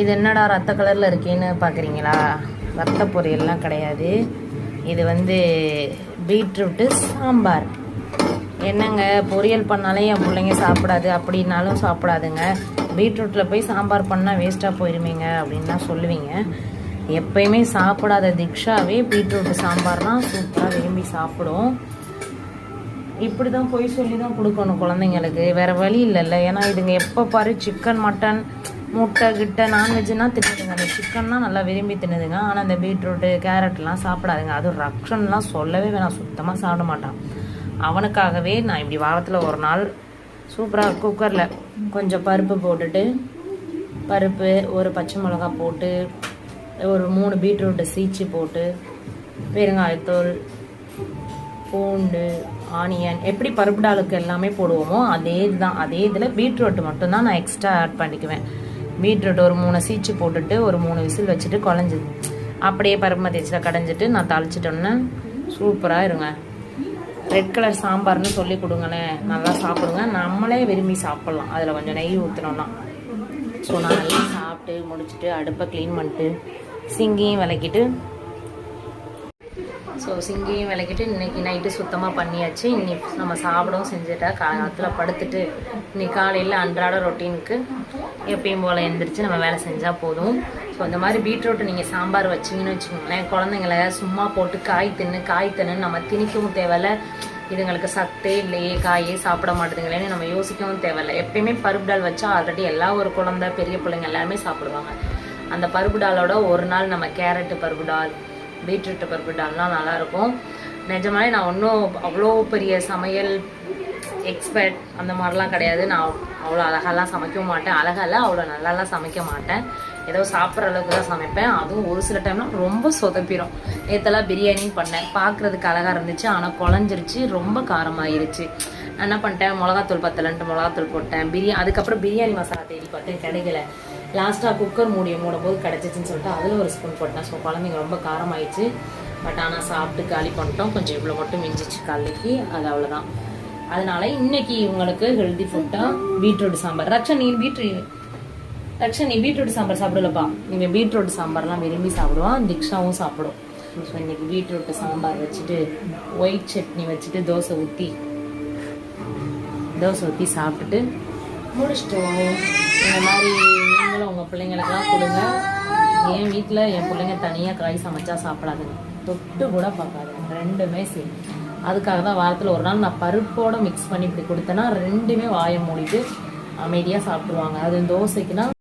இது என்னடா ரத்த கலரில் இருக்கேன்னு பார்க்குறீங்களா ரத்த பொரியல்லாம் கிடையாது. இது வந்து பீட்ரூட்டு சாம்பார். என்னங்க பொரியல் பண்ணாலே என் பிள்ளைங்க சாப்பிடாது. அப்படின்னாலும் சாப்பிடாதுங்க. பீட்ரூட்டில் போய் சாம்பார் பண்ணால் வேஸ்ட்டாக போயிருமேங்க அப்படின்னு தான் சொல்லுவீங்க. எப்பயுமே சாப்பிடாத திக்ஷாவே பீட்ரூட் சாம்பார்னா சூப்பராக விரும்பி சாப்பிடும். இப்படி தான் போய் சொல்லி தான் கொடுக்கணும் குழந்தைங்களுக்கு. வேறு வழி இல்லைல்ல. ஏன்னா இதுங்க எப்போ பாரு சிக்கன் மட்டன் முட்டை கிட்ட நான்வெஜ்னா தின்னுதுங்க அந்த சிக்கன்னா நல்லா விரும்பி தின்னுதுங்க ஆனால் இந்த பீட்ரூட்டு கேரட்லாம் சாப்பிடாதுங்க. அதுவும் ரக்ஷன்லாம் சொல்லவே வேணாம். சுத்தமாக சாப்பிட மாட்டான். அவனுக்காகவே நான் இப்படி வாரத்தில் ஒரு நாள் சூப்பராக குக்கரில் கொஞ்சம் பருப்பு போட்டுட்டு பருப்பு ஒரு பச்சை மிளகா போட்டு ஒரு மூணு பீட்ரூட்டை சீச்சு போட்டு பெருங்காயத்தூள் பூண்டு ஆனியன் எப்படி பருப்பு டாலுக்கு எல்லாமே போடுவோமோ அதே இதுதான் அதே இதில் பீட்ரூட் மட்டும்தான் நான் எக்ஸ்ட்ரா ஆட் பண்ணிக்குவேன். பீட்ரூட் ஒரு மூணு சீச்சு போட்டுட்டு ஒரு மூணு விசில் வச்சுட்டு குழஞ்சிது அப்படியே பருப்பு மத்தியச்சில் கடைஞ்சிட்டு நான் தாளிச்சிட்டோன்னே சூப்பராக இருங்க. ரெட் கலர் சாம்பார்னு சொல்லி கொடுங்களேன் நல்லா சாப்பிடுங்க. நம்மளே விரும்பி சாப்பிட்லாம். அதில் கொஞ்சம் நெய் ஊற்றினோன்னா ஸோ நான் நல்லா சாப்பிட்டு முடிச்சுட்டு அடுப்பை க்ளீன் பண்ணிட்டு சிங்கியும் விளக்கிட்டு ஸோ சிங்கியும் விளக்கிட்டு இன்னைக்கு நைட்டு சுத்தமாக பண்ணியாச்சு. இன்னைக்கு நம்ம சாப்பிடவும் செஞ்சுட்டா காலத்தில் படுத்துட்டு இன்னைக்கு காலையில் அன்றாட ரொட்டீனுக்கு எப்பயும் போல் எந்திரிச்சு நம்ம வேலை செஞ்சால் போதும். ஸோ இந்த மாதிரி பீட்ரூட் நீங்கள் சாம்பார் வச்சிங்கன்னு வச்சுக்கோங்களேன் குழந்தைங்கள சும்மா போட்டு காய் தின்னு காய் தின்னு நம்ம திணிக்கவும் தேவையில்ல. இதுங்களுக்கு சத்தே இல்லையே காயே சாப்பிட மாட்டேதுங்களேன்னு நம்ம யோசிக்கவும் தேவையில்ல. எப்பயுமே பருப்பு டால் வச்சா ஆல்ரெடி எல்லா ஒரு குழந்தை பெரிய பிள்ளைங்க எல்லாருமே சாப்பிடுவாங்க. அந்த பருப்பு டாலோட ஒரு நாள் நம்ம கேரட்டு பருப்பு டால் பீட்ரூட் பருப்பு டால்லாம் நல்லாயிருக்கும். நிஜமாலே நான் ஒன்றும் அவ்வளோ பெரிய சமையல் எக்ஸ்பர்ட் அந்த மாதிரிலாம் கிடையாது. நான் அவ்வளோ அழகாலாம் சமைக்கவும் மாட்டேன். அழகால அவ்வளோ நல்லாலாம் சமைக்க மாட்டேன். ஏதோ சாப்பிட்ற அளவுக்கு தான் சமைப்பேன். அதுவும் ஒரு சில டைம்லாம் ரொம்ப சொதப்பிடும் நேற்றெல்லாம் பிரியாணியும் பண்ணேன். பார்க்குறதுக்கு அழகாக இருந்துச்சு. ஆனால் குழஞ்சிருச்சு. ரொம்ப காரமாயிருச்சு. நான் என்ன பண்ணிட்டேன்? மிளகாத்தூள் பத்தலன்ட்டு மிளகாத்தூள் போட்டேன். பிரியாணி அதுக்கப்புறம் பிரியாணி மசாலா தேடி பார்த்தேன். கிடைக்கல. லாஸ்ட்டாக குக்கர் மூடிய மூடும் போது கிடச்சிச்சின்னு சொல்லிட்டு அதில் ஒரு ஸ்பூன் போட்டேன். ஸோ குழந்தைங்க ரொம்ப காரமாயிடுச்சு. பட் ஆனால் சாப்பிட்டு காலி பண்ணிட்டோம். கொஞ்சம் இவ்வளோ மட்டும் மிஞ்சிச்சு காலைக்கு அது அவ்வளோதான் அதனால இன்னைக்கு இவங்களுக்கு ஹெல்தி ஃபுட்டாக பீட்ரூட் சாம்பார். ரக்ஷன் நீ பீட்ரூட் ரக்ஷன் நீ பீட்ரூட் சாம்பார் சாப்பிடலப்பா? நீங்கள் பீட்ரூட் சாம்பார்லாம் விரும்பி சாப்பிடுவான். திக்ஷாவும் சாப்பிடும். ஸோ இன்னைக்கு பீட்ரூட் சாம்பார் வச்சுட்டு ஒயிட் சட்னி வச்சுட்டு தோசை ஊற்றி தோசை ஊற்றி சாப்பிட்டுட்டு முடிச்சிட்டோம். இந்த மாதிரி நீங்களும் உங்கள் பிள்ளைங்களுக்கெல்லாம் கொடுங்க. என் வீட்டில் என் பிள்ளைங்க தனியாக காய் சமைச்சா சாப்பிடாதுங்க. தொட்டு கூட பார்க்காதுங்க. ரெண்டுமே சரி அதுக்காக தான் வாரத்தில் ஒரு நாள் நான் பருப்போடு மிக்ஸ் பண்ணி இப்படி கொடுத்தேன்னா ரெண்டுமே வாயை மூடிட்டு அமைதியாக சாப்பிடுவாங்க அது தோசைக்குன்னா